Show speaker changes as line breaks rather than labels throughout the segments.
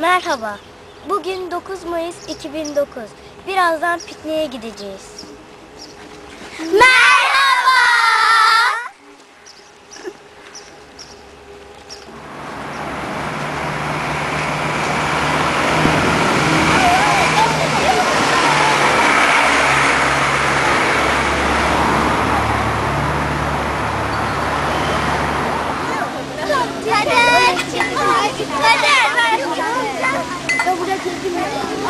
Merhaba. Bugün 9 Mayıs 2009. Birazdan pikniğe gideceğiz. Merhaba. Kader. Kader. Ya burada çirkin mi? Sen ne yapıyorsun? Evden oraya geldim. Kaç kere geldim. Bugün buraya girdim. Babamlar.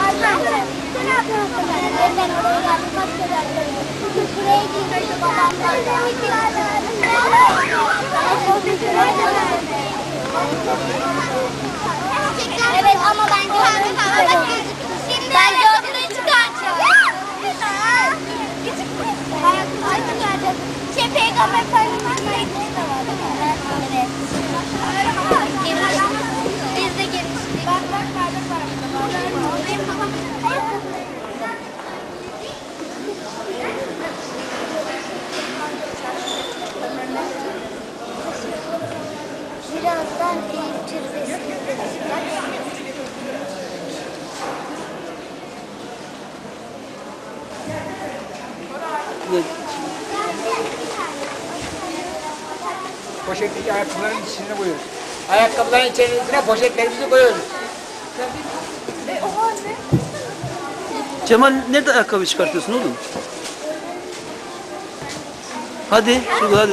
Evet ama ben gördüm. Ben gördüm çıkartacağım. Peygamber efendimizin sayısında var. Evet. Biz de girmiştik. Bak bak bardak var. Benim babam Birazdan Eyüp Türbesi'ne gideceğiz.
Poşetteki içine koyuyoruz. Ayakkabıların içerisine poşetlerimizi koyuyoruz.
Cemal nerede ayakkabı çıkartıyorsun oğlum? Hadi, şurada hadi.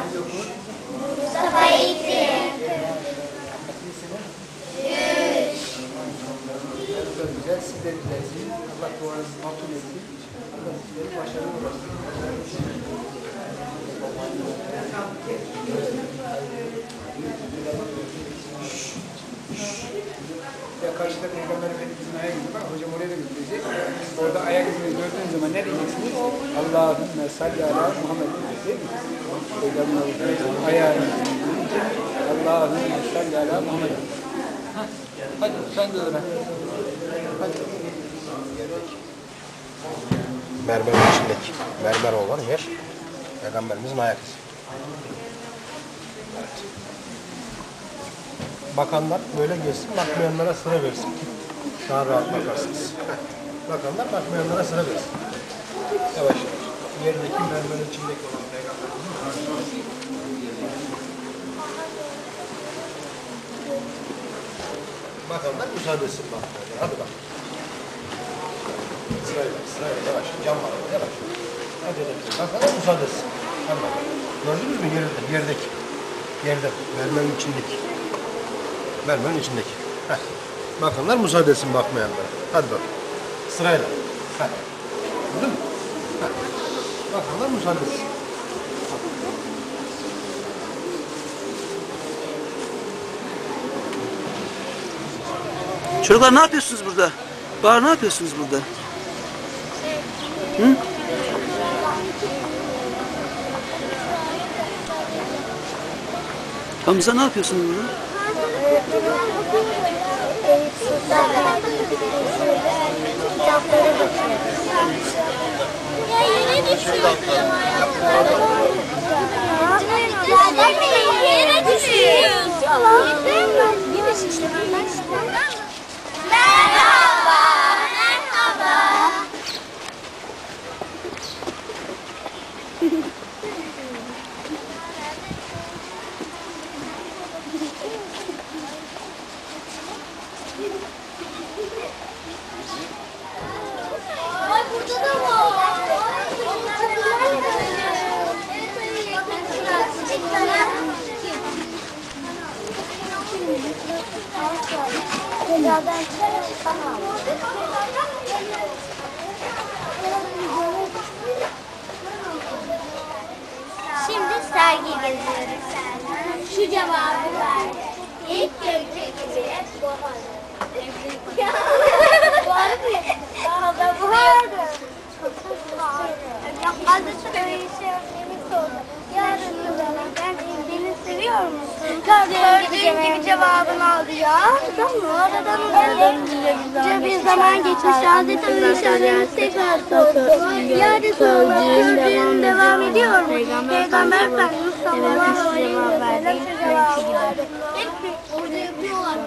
Peygamber Efendimiz'in ayak izi var. Hocam oraya da götürecek. Orada ayak izini gördüğünüz zaman ne diyeceksiniz? Allahümme salli ala Muhammed diyecek. Peygamber Efendimiz'in ayağı izini Allahümme salli ala Muhammed. Hadi sen de öğren. Hadi.
mermerin içindeki mermer olan yer Peygamberimizin ayak izi. Evet. Bakanlar böyle geçsin, bakmayanlara sıra versin. Daha rahat bakarsınız. Bakanlar bakmayanlara sıra versin. Yavaş yavaş. Yerdeki mermerin içindeki olan Peygamberimizin izi. Bakanlar müsaade etsin bakmayanlara. Hadi bak. Sırayla, sırayla, yavaş. Cam var yavaş. Hadi hadi. Bakalım müsaade etsin. Hadi bakalım. Gördünüz mü yerde, yerdeki? Yerde, mermerin içindeki. Mermerin içindeki. Heh. Bakanlar müsaade etsin bakmayanlara. Hadi bak. Sırayla. Heh. Gördün mü? Heh. Bakanlar müsaade etsin.
Çocuklar ne yapıyorsunuz burada? Bahar ne yapıyorsunuz burada? Hı? Hamza ne yapıyorsunuz burada?
Sultan kitaplara bakıyoruz. Ya yere düşüyor. Yere düşüyor. Yine şişlemem Merhaba, merhaba. Ay burada da var. Tekrardan tamam. Sergi. Şu cevabı verdi. İlk günkü gibi buharı. Buharı mı? Daha da buharı. Hazreti Öğretmenimiz sordu. Yarın ben beni seviyor musun? Gördüğün gibi cevabını aldı ya. Tamam Aradan uzunca bir zaman geçmiş. Hazreti Öğretmenimiz tekrar sordu. Yarın sorular gördüğün devam ediyor mu? Peygamber Efendimiz sallallahu aleyhi ve sellem şu cevabı verdi. Orada yapıyorlar.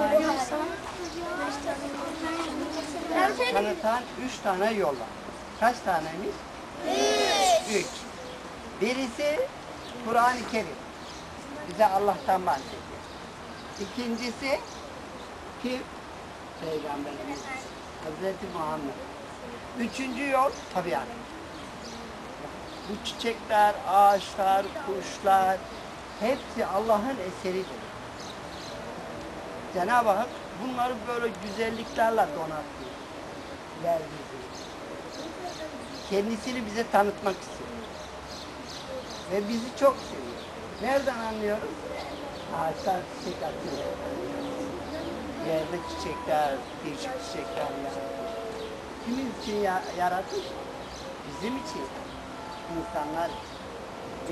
tanıtan üç tane yol var. Kaç taneymiş? Üç. Birisi Kur'an-ı Kerim. Bize Allah'tan bahsediyor. İkincisi kim? Peygamberimiz. Hazreti Muhammed. Üçüncü yol tabiat. Bu çiçekler, ağaçlar, kuşlar hepsi Allah'ın eseridir. Cenab-ı Hak bunları böyle güzelliklerle donatıyor. Yeryüzünü. Kendisini bize tanıtmak istiyor. Ve bizi çok seviyor. Nereden anlıyoruz? Ağaçlar çiçek atıyor. Yerde çiçekler, değişik çiçekler yaratıyor. Kimin için ya- yaratmış? Bizim için. İnsanlar için.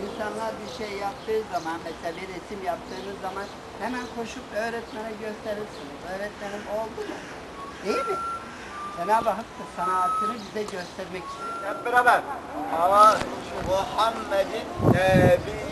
İnsanlar bir şey yaptığı zaman, mesela bir resim yaptığınız zaman hemen koşup öğretmene gösterirsiniz. Öğretmenim oldu mu? Değil mi? Cenab-ı Hak da sanatını bize göstermek istiyor.
Hep beraber. Ama Muhammedin nebiyyil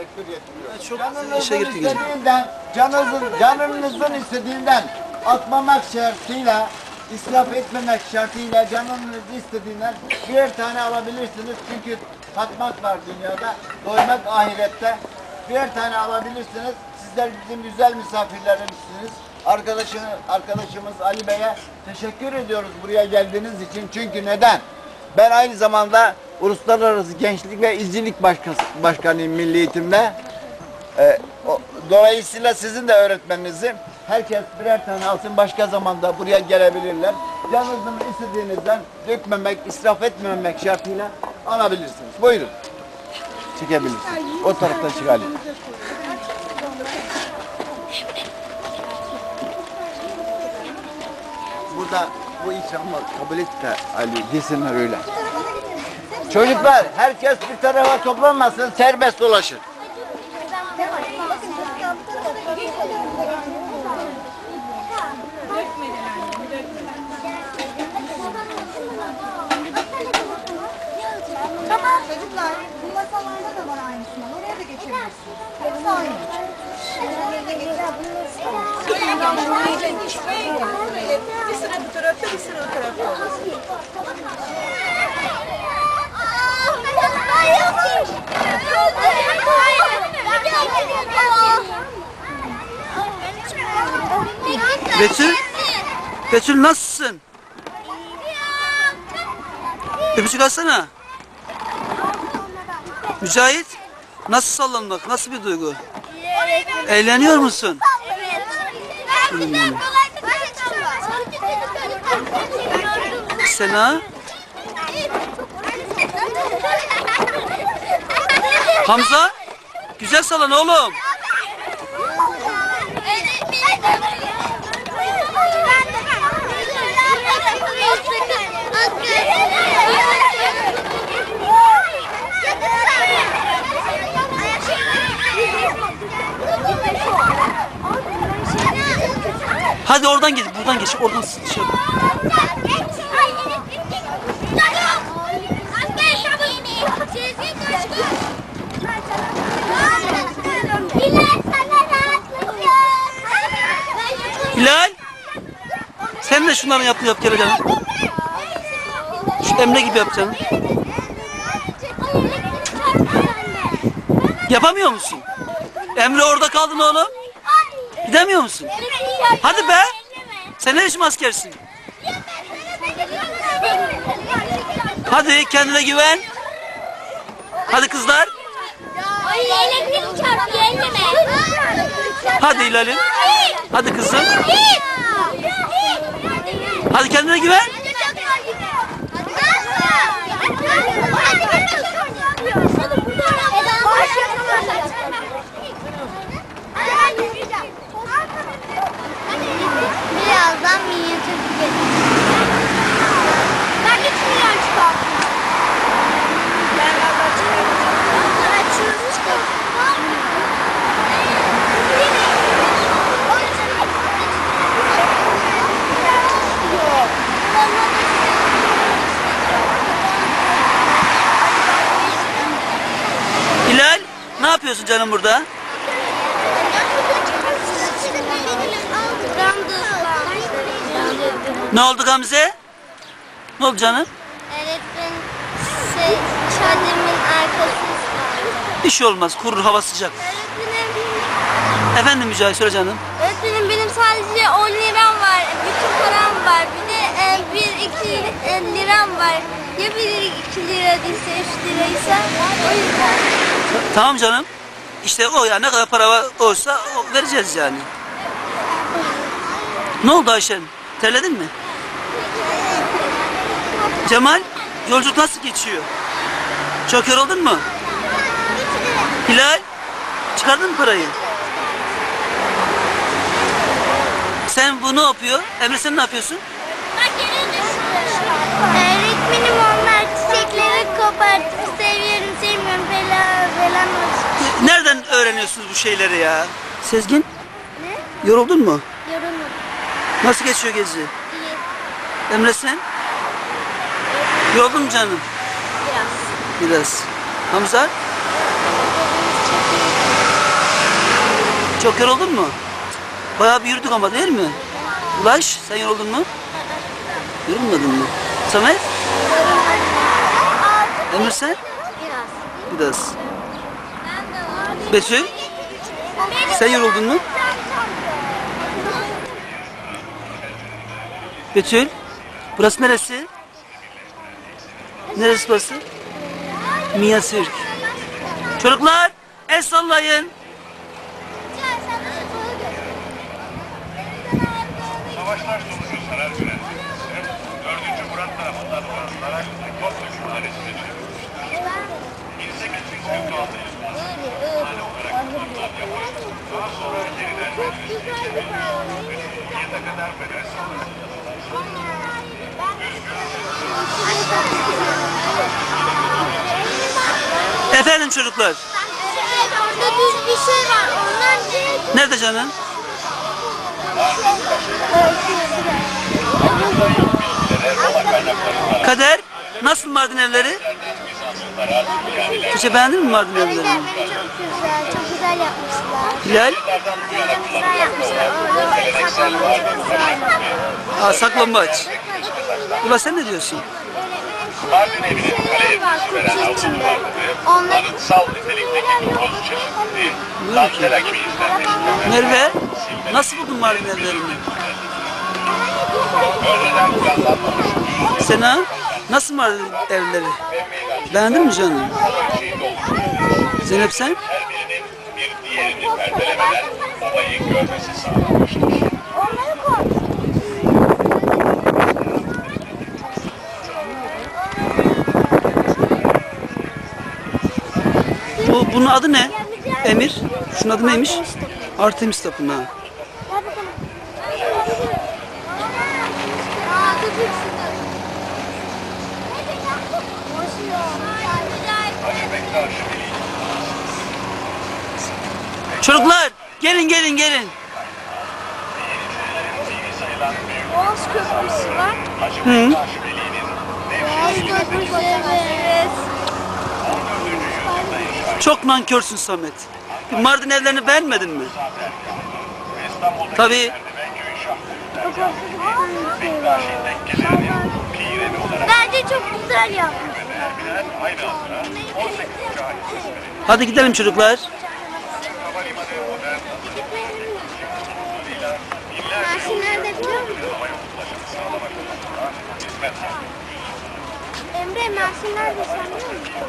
tekbir getiriyor.
Çok
Canınızın
işe gitti gece.
istediğinden, canınızın, canınızın istediğinden atmamak şartıyla, israf etmemek şartıyla canınız istediğinden birer tane alabilirsiniz. Çünkü tatmak var dünyada, doymak ahirette. Birer tane alabilirsiniz. Sizler bizim güzel misafirlerimizsiniz. Arkadaşını, arkadaşımız Ali Bey'e teşekkür ediyoruz buraya geldiğiniz için. Çünkü neden? Ben aynı zamanda Uluslararası Gençlik ve İzcilik Başkanıyım Milli Eğitim'de. Ee, o- dolayısıyla sizin de öğretmeninizi herkes birer tane alsın başka zamanda buraya gelebilirler. Canınızın istediğinizden dökmemek, israf etmemek şartıyla alabilirsiniz. Buyurun. Çekebilirsiniz. O taraftan çıkalım. Burada bu ikramı kabul et de Ali desinler öyle. Çocuklar herkes bir tarafa toplanmasın serbest dolaşın.
Tamam çocuklar, bu masalarda da var aynısından. Oraya da geçebilirsiniz. Hepsi aynı.
Bir sıra bu tarafta, bir sıra o tarafta
Betül? Betül nasılsın? Öpücük alsana. Mücahit? Nasıl sallanmak? Nasıl bir duygu? Eğleniyor musun? Sena? Hamza? Güzel sallan oğlum. Hadi oradan geç, buradan geç, oradan şey. Şunların yaptığını yap gel canım. Şu Emre gibi yapacaksın. Yapamıyor musun? Emre orada kaldın oğlum. Gidemiyor musun? Hadi be. Sen ne biçim askersin? Hadi kendine güven. Hadi kızlar. Hadi Hilal'im. Hadi kızım. Hadi kendine güven.
Birazdan minyatür tüketeceğim. Ben 3 milyon çıkarttım. Ben açıyoruz işte.
Hilal ne yapıyorsun canım burada? Ne oldu Gamze? Ne oldu canım?
Öğretmen şey, çadırımın arkası
Bir şey olmaz. Kurur hava sıcak.
Öğretmenim,
Efendim Mücahit söyle canım.
öğretmenim benim sadece 10 liram var. Bütün param var. Bir de 1-2 liram var. Ya 1-2 lira değilse 3 liraysa o yüzden.
Tamam canım. İşte o ya ne kadar para olsa vereceğiz yani. Ne oldu Ayşen? Terledin mi? Cemal, yolculuk nasıl geçiyor? Çok yoruldun mu? Hilal, çıkardın mı parayı? Sen bu ne yapıyor? Emre sen ne yapıyorsun?
Öğretmenim onlar çiçekleri kopartıp
öğreniyorsunuz bu şeyleri ya? Sezgin? Yoruldun mu?
Yorulmadım.
Nasıl geçiyor gezi? Emre sen? Yoruldun mu canım?
Biraz.
Biraz. Hamza? Çok yoruldun mu? Bayağı bir yürüdük ama değil mi? Ulaş sen yoruldun mu? Yorulmadın mı? Samet? Emre sen?
Biraz.
Biraz. Betül? Sen yoruldun mu? Betül? Burası neresi? Neresi burası? Mia Sirk. Çocuklar el sallayın.
Sonucu
Efendim çocuklar.
Orada düz bir şey var. Onlar ne?
Nerede canım? Kader. Nasıl Mardin evleri? Tuğçe beğendin mi Mardin evlerini?
Çok güzel, çok güzel yapmışlar.
Hilal?
Güzel yapmışlar. Orada
Aa, saklambaç. Ula sen ne diyorsun?
Mardin evinin kale
Şeyler var,
etkisi veren
Onları
anıtsal nitelikteki toz çeşitli dantel gibi izlenmektedir.
Merve, nasıl buldun Mardin evlerini?
Önceden planlanmamış
Sena, nasıl Mardin evleri? Beğendin mi canım? Zeynep sen? Bu, bunun adı ne? Emir. Şunun adı neymiş? Artemis Tapınağı.
Aa, dur, dur, şurada.
Çocuklar, gelin gelin gelin.
Boğaz Köprüsü var.
Hı.
Boğaz Köprüsü evet.
Çok nankörsün Samet. Mardin evlerini beğenmedin mi? Tabii.
Bence çok güzel yapmış.
Hadi gidelim çocuklar.
Havalimanı
Mersin nerede biliyor musun? Emre Mersin nerede sen biliyor musun?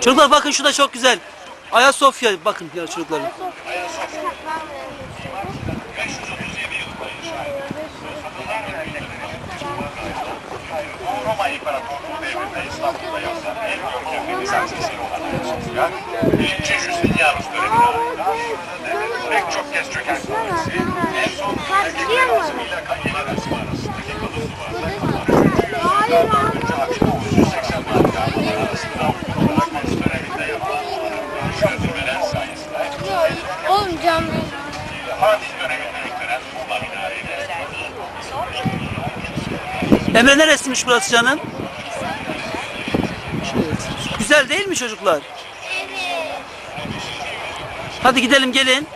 Çocuklar bakın şu da çok güzel. Ayasofya bakın ya çocuklar.
Roma İmparatorluğu devrinde İstanbul'da yazılan en büyük Bizans eseri Ayasofya, birinci Justinianus dönemine ait. Pek çok kez çöken kulesi, en son Erkekler Ağzı'yla Kayılar Arası arasındaki kalın duvarlar. Dördüncü Habib 984 arasında Akdeniz döneminde yapılan dönüş öldürmeler sayesinde
Oğlum canım.
Fatih döneminde yüklenen Tuğla minareyle
Emre neresiymiş burası canım? Güzel değil mi çocuklar? Hadi gidelim gelin.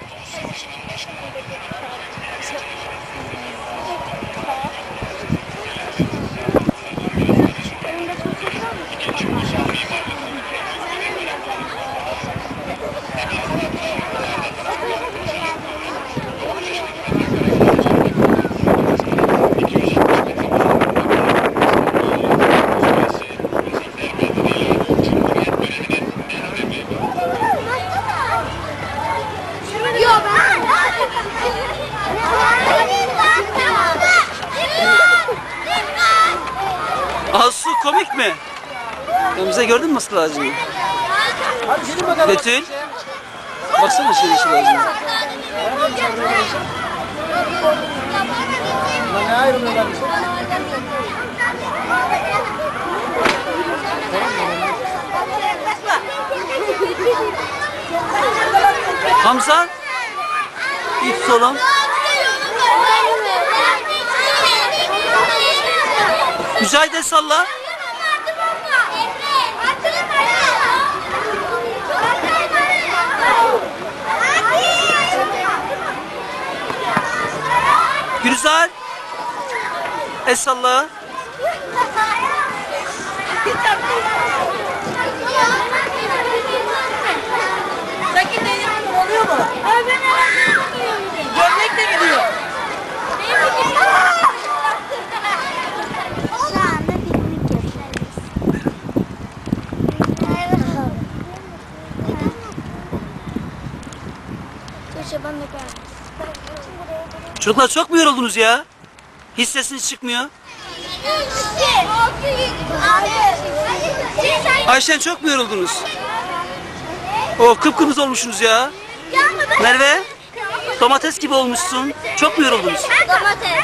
Asu komik mi? Gamze gördün mü Aslı ağacını? Betül. Baksana şöyle
ayrılıyorlar?
Hamza. İp solum. El salla. Gülizar. El salla.
Sakin oluyor mu?
Şaban da
Çocuklar çok mu yoruldunuz ya? Hiç sesiniz çıkmıyor. Ayşen çok mu yoruldunuz? O kıpkırmızı olmuşsunuz ya. Merve, domates gibi olmuşsun. Çok mu yoruldunuz?
Domates.